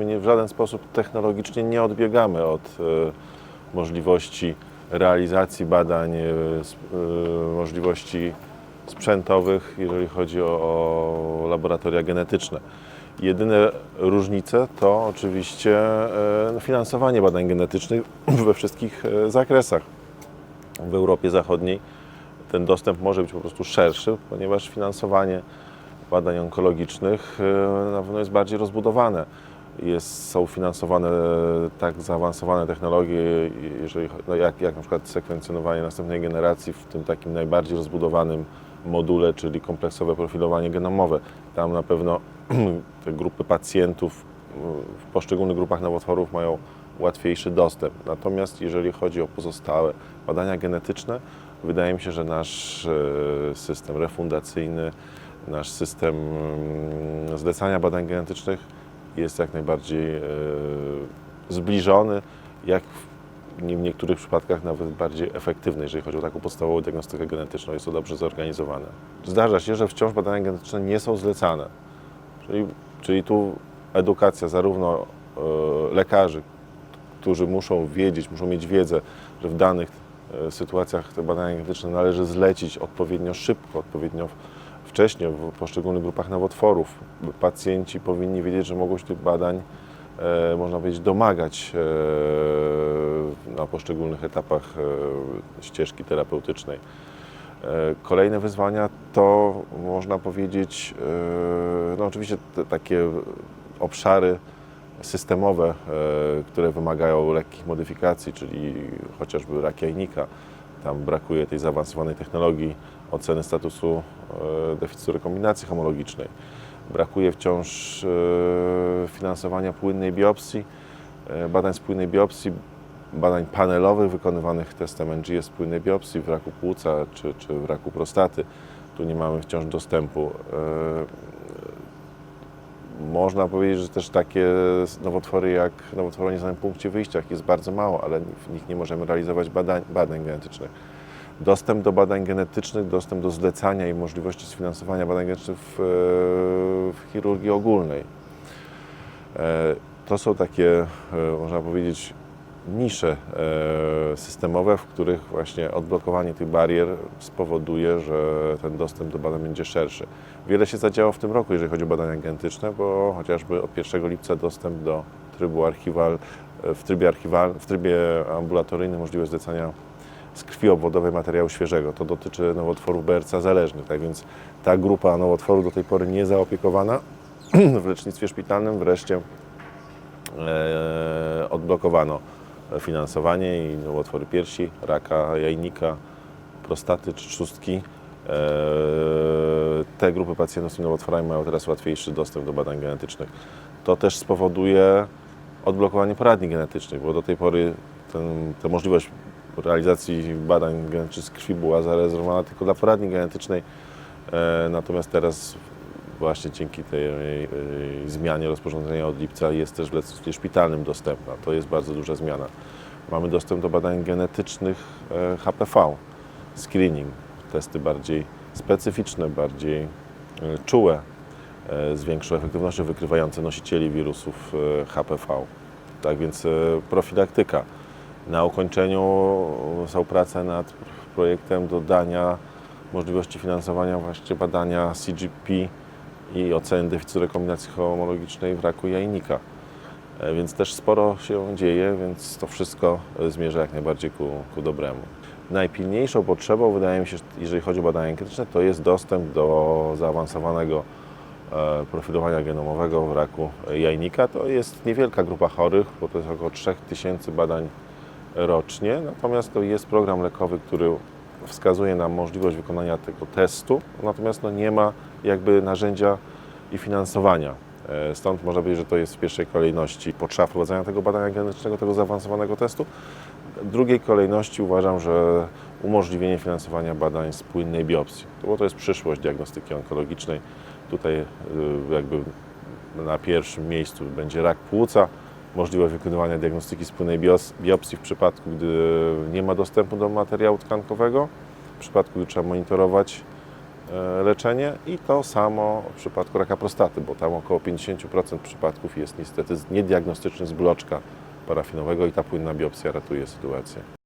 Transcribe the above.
my nie, w żaden sposób technologicznie nie odbiegamy od e, możliwości realizacji badań, e, e, możliwości sprzętowych, jeżeli chodzi o, o laboratoria genetyczne. Jedyne różnice to oczywiście no, finansowanie badań genetycznych we wszystkich zakresach. W Europie Zachodniej ten dostęp może być po prostu szerszy, ponieważ finansowanie badań onkologicznych na pewno jest bardziej rozbudowane. Jest, są finansowane e, tak zaawansowane technologie, jeżeli, no jak, jak na przykład sekwencjonowanie następnej generacji w tym takim najbardziej rozbudowanym module, czyli kompleksowe profilowanie genomowe. Tam na pewno te grupy pacjentów w poszczególnych grupach nowotworów mają łatwiejszy dostęp. Natomiast jeżeli chodzi o pozostałe badania genetyczne, wydaje mi się, że nasz e, system refundacyjny, nasz system mm, zlecania badań genetycznych jest jak najbardziej e, zbliżony, jak w nie- w niektórych przypadkach nawet bardziej efektywny, jeżeli chodzi o taką podstawową diagnostykę genetyczną. Jest to dobrze zorganizowane. Zdarza się, że wciąż badania genetyczne nie są zlecane. Czyli, czyli tu edukacja zarówno e, lekarzy, którzy muszą wiedzieć, muszą mieć wiedzę, że w danych e, sytuacjach te badania genetyczne należy zlecić odpowiednio szybko, odpowiednio w- wcześnie w poszczególnych grupach nowotworów. Pacjenci powinni wiedzieć, że mogą się tych badań, e, można powiedzieć, domagać e, na poszczególnych etapach e, ścieżki terapeutycznej. Kolejne wyzwania to można powiedzieć, no oczywiście te takie obszary systemowe, które wymagają lekkich modyfikacji, czyli chociażby rak jajnika. Tam brakuje tej zaawansowanej technologii oceny statusu e, deficytu rekombinacji homologicznej. Brakuje wciąż e, finansowania płynnej biopsji, e, badań z płynnej biopsji, badań panelowych wykonywanych testem NGS płynnej biopsji w raku płuca czy, czy w raku prostaty. Tu nie mamy wciąż dostępu. Można powiedzieć, że też takie nowotwory jak nowotwory o nieznanym punkcie wyjścia jest bardzo mało, ale w nich nie możemy realizować badań, badań genetycznych. Dostęp do badań genetycznych, dostęp do zlecania i możliwości sfinansowania badań genetycznych w, e, w chirurgii ogólnej. E, To są takie, e, można powiedzieć, nisze systemowe, w których właśnie odblokowanie tych barier spowoduje, że ten dostęp do badań będzie szerszy. Wiele się zadziało w tym roku, jeżeli chodzi o badania genetyczne, bo chociażby od 1 lipca dostęp do trybu archiwal, w trybie archiwal, w trybie ambulatoryjnym możliwość zlecania z krwi obwodowej materiału świeżego. To dotyczy nowotworów BRCA zależnych, tak więc ta grupa nowotworów do tej pory nie zaopiekowana w lecznictwie szpitalnym wreszcie e, odblokowano finansowanie i nowotwory piersi, raka jajnika, prostaty czy trzustki. E, te grupy pacjentów z nowotworami mają teraz łatwiejszy dostęp do badań genetycznych. To też spowoduje odblokowanie poradni genetycznych, bo do tej pory ten, ta możliwość realizacji badań genetycznych krwi była zarezerwowana tylko dla poradni genetycznej, e, natomiast teraz właśnie dzięki tej e, zmianie rozporządzenia od lipca jest też w lecznictwie szpitalnym dostępna. To jest bardzo duża zmiana. Mamy dostęp do badań genetycznych e, HPV, screening, testy bardziej specyficzne, bardziej czułe, z większą efektywnością wykrywające nosicieli wirusów HPV. Tak więc profilaktyka. Na ukończeniu są prace nad projektem dodania możliwości finansowania właśnie badania CGP i oceny deficytu rekombinacji homologicznej w raku jajnika. E, Więc też sporo się dzieje, więc to wszystko zmierza jak najbardziej ku, ku dobremu. Najpilniejszą potrzebą, wydaje mi się, jeżeli chodzi o badania genetyczne, to jest dostęp do zaawansowanego e, profilowania genomowego w raku jajnika. To jest niewielka grupa chorych, bo to jest około 3000 badań rocznie. Natomiast to jest program lekowy, który wskazuje nam możliwość wykonania tego testu, natomiast no nie ma jakby narzędzia i finansowania. E, Stąd można powiedzieć, że to jest w pierwszej kolejności potrzeba wprowadzenia tego badania genetycznego, tego zaawansowanego testu. W drugiej kolejności uważam, że umożliwienie finansowania badań z płynnej biopsji, bo to jest przyszłość diagnostyki onkologicznej. Tutaj y, jakby na pierwszym miejscu będzie rak płuca, możliwość wykonywania diagnostyki z płynnej biopsji w przypadku, gdy nie ma dostępu do materiału tkankowego, w przypadku, gdy trzeba monitorować e, leczenie i to samo w przypadku raka prostaty, bo tam około 50% przypadków jest niestety niediagnostyczny z bloczka parafinowego i ta płynna biopsja ratuje sytuację.